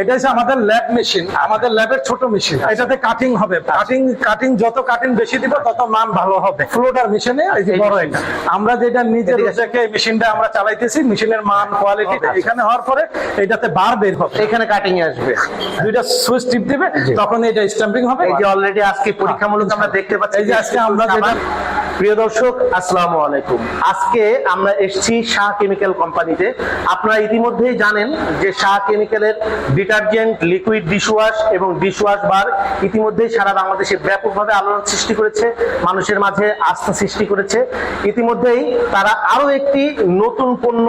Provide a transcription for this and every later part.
এটা হচ্ছে আমাদের ল্যাব মেশিন আমাদের ল্যাবের ছোট মেশিন এটাতে কাটিং হবে কাটিং কাটিং যত কাটিং বেশি দিব তত মান ভালো হবে ফ্লোটার মেশিনে এই যে বড় এটা আমরা যেটা নিজের থেকে মেশিনটা আমরা চালাইতেছি মেশিনের মান কোয়ালিটি আচ্ছা। এখানে হওয়ার পরে এটাতে বার বের হবে এখানে কাটিং আসবে দুইটা সুইচ টিপ দিবে তখন এটা স্ট্যাম্পিং হবে এই যে অলরেডি আজকে পরীক্ষামূলক আমরা দেখতে পাচ্ছি এই যে আজকে আমরা যেটা প্রিয় দর্শক আসসালামু আলাইকুম আজকে আমরা এসেছি শাহ কেমিক্যাল কোম্পানিতে আপনারা ইতিমধ্যেই জানেন যে শাহ কেমিক্যালের ডিটারজেন্ট লিকুইড ডিশওয়াশ এবং ডিশওয়াশ বার ইতিমধ্যেই সারা বাংলাদেশে ব্যাপকভাবে আলোড়ন সৃষ্টি করেছে মানুষের মাঝে আস্থা সৃষ্টি করেছে ইতিমধ্যেই তারা আরও একটি নতুন পণ্য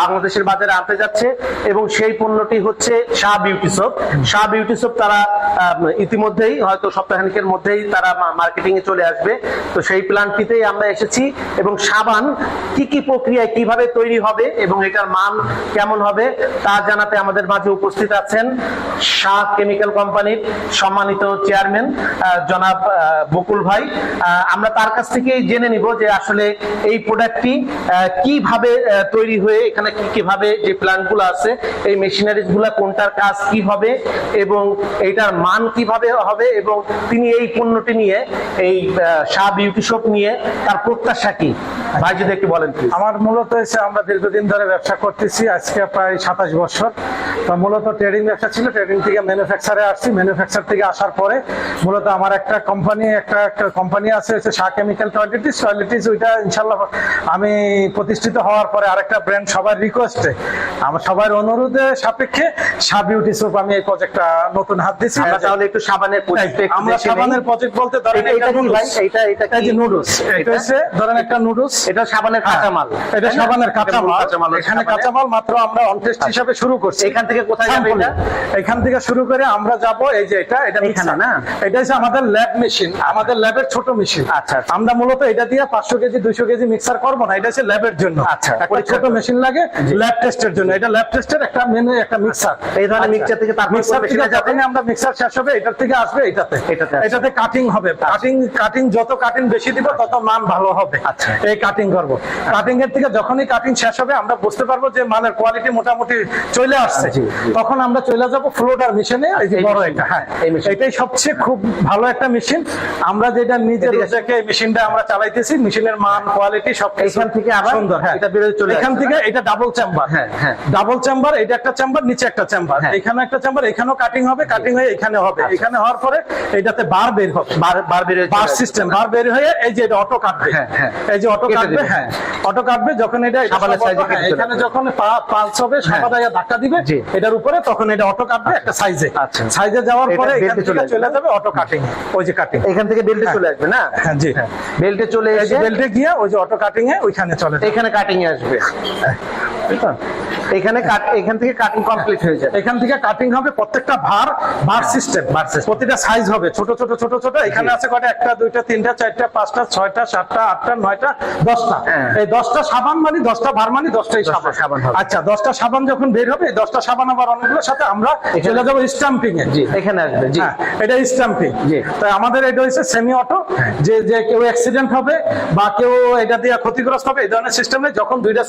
বাংলাদেশের বাজারে আনতে যাচ্ছে এবং সেই পণ্যটি হচ্ছে Shah beauty soap Shah beauty soap তারা ইতিমধ্যেই হয়তো সপ্তাহানিকের মধ্যেই তারা মার্কেটিংয়ে চলে আসবে তো সেই প্ল্যানটিতে ভিডিওতেই আমরা এসেছি এবং সাবান কি কি প্রক্রিয়ায় কিভাবে তৈরি হবে এবং এটার মান কেমন হবে তা জানাতে আমাদের মাঝে উপস্থিত আছেন শাহ কেমিক্যাল কোম্পানির সম্মানিত চেয়ারম্যান জনাব বকুল ভাই আমরা তার কাছ থেকেই জেনে নিব যে আসলে এই প্রোডাক্টটি কিভাবে তৈরি হয়ে এখানে কি কিভাবে যে প্ল্যান্টগুলো আছে এই মেশিনারিজগুলো কোনটার কাজ কি হবে এবং এইটার মান কিভাবে হবে এবং তিনি এই পণ্যটি নিয়ে এই শাহ বিউটি শপ নিয়ে তার প্রত্যাশা কি ভাই যদি একটু বলেন আমার মূলত এসে আমরা দীর্ঘদিন ধরে ব্যবসা করতেছি আজকে প্রায় সাতাশ বছর তো মূলত ট্রেডিং ব্যবসা ছিল ট্রেডিং থেকে ম্যানুফ্যাকচারে আসছি ম্যানুফ্যাকচার থেকে আসার পরে মূলত আমার একটা কোম্পানি একটা কোম্পানি আছে হচ্ছে শাহ কেমিক্যাল টয়লেটিস টয়লেটিস ওইটা ইনশাল্লাহ আমি প্রতিষ্ঠিত হওয়ার পরে আরেকটা ব্র্যান্ড সবার রিকোয়েস্টে আমার সবার অনুরোধে সাপেক্ষে শাহ বিউটি সোপ আমি এই প্রজেক্টটা নতুন হাত দিছি আমরা তাহলে একটু সাবানের আমরা সাবানের প্রজেক্ট বলতে ধরেন এটা এটা এটা যে নুডলস এটা হচ্ছে ধরেন একটা নুডলস এটা সাবানের হ্যাঁ। এটা সাবানের এখানে মাত্র আমরা আচ্ছা। হিসাবে শুরু করছি এখান থেকে কোথায় যাবে এখান থেকে শুরু করে আমরা যাব এই যে এটা এটা না এটা হচ্ছে আমাদের ল্যাব আচ্ছা। মেশিন আমাদের ল্যাবের ছোট মেশিন আচ্ছা আমরা মূলত এটা দিয়ে পাঁচশো কেজি দুইশো কেজি মিক্সার করবো না এটা হচ্ছে ল্যাবের জন্য আচ্ছা ছোট মেশিন লাগে ল্যাব টেস্টের জন্য এটা ল্যাব টেস্টের একটা মেন একটা মিক্সার এই ধরনের মিক্সার আচ্ছা। থেকে মিক্সার থেকে আমরা মিক্সার শেষ হবে এটার থেকে আসবে এটাতে এটাতে কাটিং হবে কাটিং কাটিং যত কাটিং বেশি দিবে তত মান ভালো হবে আচ্ছা এই কাটিং করবো কাটিং এর থেকে যখনই কাটিং শেষ হবে আমরা বুঝতে পারবো যে মালের কোয়ালিটি মোটামুটি চলে আসছে তখন আমরা চলে যাবো ফ্লোটার মেশিনে বড় একটা হ্যাঁ এটাই সবচেয়ে খুব ভালো একটা মেশিন আমরা যেটা নিজের থেকে মেশিনটা আমরা চালাইতেছি মেশিনের মান কোয়ালিটি সব এখান থেকে আবার সুন্দর হ্যাঁ এটা বেরোয় চলে এখান থেকে এটা ডাবল চেম্বার হ্যাঁ হ্যাঁ ডাবল চেম্বার এটা একটা চেম্বার নিচে একটা চেম্বার হ্যাঁ। এখানে একটা চেম্বার এখানেও কাটিং হবে কাটিং হয়ে এখানে হবে আচ্ছা। এখানে হওয়ার পরে এটাতে বার বের হবে বার বার বের বার সিস্টেম বার বের হয়ে এই যে এটা অটো কাটবে হ্যাঁ, হ্যাঁ এই যে অটো হ্যাঁ। হ্যাঁ। সাইজে হ্যাঁ, আচ্ছা। আচ্ছা। যাওয়ার পরে এখান ওই যে কাটিং এখান থেকে বেল্টে চলে আসবে হ্যাঁ বেল্টে চলে এসে বেল্টে গিয়ে ওই যে অটো কাটিং এ ওইখানে চলে এখানে কাটিং এ আসবে এখানে কাট এখান থেকে কাটিং কমপ্লিট হয়ে যায় এখান থেকে কাটিং হবে প্রত্যেকটা ভার ভার সিস্টেম ভার প্রতিটা সাইজ হবে ছোট ছোট ছোট ছোট এখানে আছে কটা একটা দুইটা তিনটা চারটা পাঁচটা ছয়টা সাতটা আটটা নয়টা দশটা হ্যাঁ। এই দশটা সাবান মানে দশটা ভার মানে দশটাই সাবান সাবান আচ্ছা দশটা সাবান যখন বের হবে দশটা সাবান আবার অনেকগুলোর সাথে আমরা চলে যাবো স্টাম্পিং এ এখানে আসবে হ্যাঁ, এটা স্টাম্পিং তো আমাদের এটা হচ্ছে সেমি অটো হ্যাঁ। যে যে কেউ অ্যাক্সিডেন্ট হবে বা কেউ এটা দিয়ে ক্ষতিগ্রস্ত হবে এই ধরনের সিস্টেমে যখন দুইটা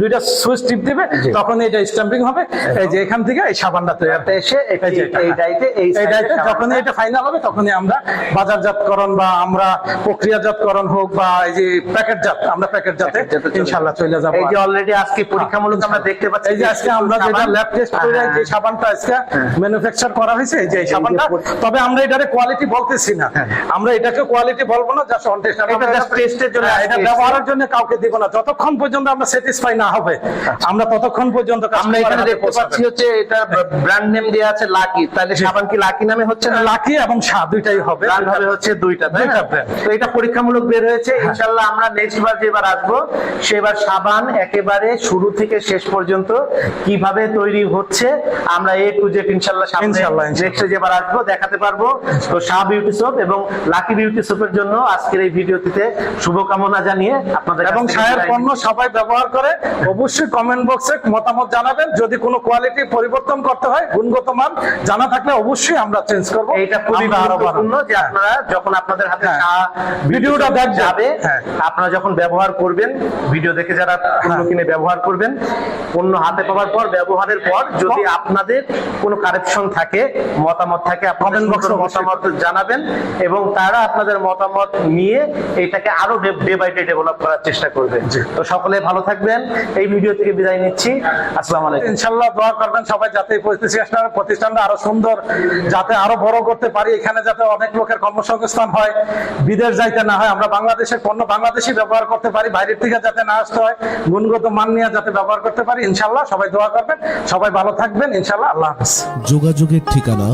দুইটা সুইচ টিপ দিবে যখন এটা স্ট্যাম্পিং হবে এই যে এখান থেকে এই সাবানটা তৈরি এসে এই ডাইতে এই ডাইতে যখন এটা ফাইনাল হবে তখনই আমরা বাজারজাতকরণ বা আমরা প্রক্রিয়াজাতকরণ হোক বা এই যে প্যাকেটজাত আমরা প্যাকেটজাতে ইনশাআল্লাহ চলে যাব এই যে অলরেডি আজকে পরীক্ষামূলক আমরা দেখতে পাচ্ছি এই যে আজকে আমরা যেটা ল্যাব টেস্ট করে হ্যাঁ। যে সাবানটা আজকে ম্যানুফ্যাকচার করা হয়েছে এই যে সাবানটা তবে আমরা এটারে কোয়ালিটি বলতেছি না হ্যাঁ। আমরা এটাকে কোয়ালিটি বলবো না জাস্ট অন টেস্ট এটা জাস্ট টেস্টের জন্য হ্যাঁ, এটা ব্যবহারের জন্য কাউকে দিব না যতক্ষণ পর্যন্ত আমরা স্যাটিসফাই না হবে আচ্ছা। আমরা ততক্ষণ পর্যন্ত আমরা এখানে দেখতে পাচ্ছি হচ্ছে এটা ব্র্যান্ড নেম আছে লাকি তাহলে সাবান কি লাকি নামে হচ্ছে না লাকি এবং শাহ দুইটাই হবে ব্র্যান্ড হবে হচ্ছে দুইটা তো এটা পরীক্ষামূলক বের হয়েছে হ্যাঁ। ইনশাআল্লাহ আমরা নেক্সট বার যেবার সেবার সাবান একেবারে শুরু থেকে শেষ পর্যন্ত কিভাবে তৈরি হচ্ছে আমরা এ টু জেড ইনশাআল্লাহ সামনে নেক্সট যেবার আসবো দেখাতে পারবো তো শাহ বিউটি সোপ এবং লাকি বিউটি সোপের জন্য আজকের এই ভিডিওটিতে শুভকামনা জানিয়ে আপনাদের এবং শাহের পণ্য সবাই ব্যবহার করে অবশ্যই কমেন্ট বক্সে মতামত জানাবেন যদি কোনো কোয়ালিটি পরিবর্তন করতে হয় গুণগত মান জানা থাকলে অবশ্যই আমরা চেঞ্জ করব এটা খুবই গুরুত্বপূর্ণ যে আপনারা যখন আপনাদের হাতে ভিডিওটা হ্যাঁ। দেখ যাবে হ্যাঁ। আপনারা যখন ব্যবহার করবেন ভিডিও দেখে যারা পণ্য হ্যাঁ। কিনে ব্যবহার করবেন পণ্য হাতে পাওয়ার পর ব্যবহারের পর যদি আপনাদের কোনো কারেকশন থাকে মতামত থাকে আপনাদের মতামত জানাবেন এবং তারা আপনাদের মতামত নিয়ে এটাকে আরো ডে বাই ডে ডেভেলপ করার চেষ্টা করবেন তো সকলে ভালো থাকবেন এই ভিডিও থেকে বিদায় নিচ্ছি আসসালামু দোয়া করবেন সবাই যাতে প্রতিষ্ঠানটা আরো সুন্দর যাতে আরো বড় করতে পারি এখানে যাতে অনেক লোকের কর্মসংস্থান হয় বিদেশ যাইতে না হয় আমরা বাংলাদেশের পণ্য বাংলাদেশি ব্যবহার করতে পারি বাইরের থেকে যাতে না আসতে হয় গুণগত মান নিয়ে যাতে ব্যবহার করতে পারি ইনশাল্লাহ সবাই দোয়া করবেন সবাই ভালো থাকবেন ইনশাআল্লাহ আল্লাহ যোগাযোগের ঠিকানা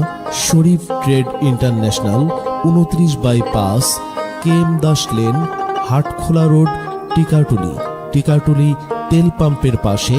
শরীফ ট্রেড ইন্টারন্যাশনাল উনত্রিশ বাই পাঁচ K M Das lane Hatkhola road Tikatuli Tikatuli তেল পাম্পের পাশে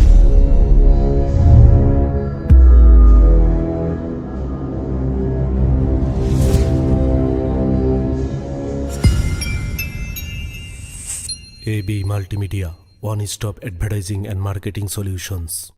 AB Multimedia, one-stop advertising and marketing solutions.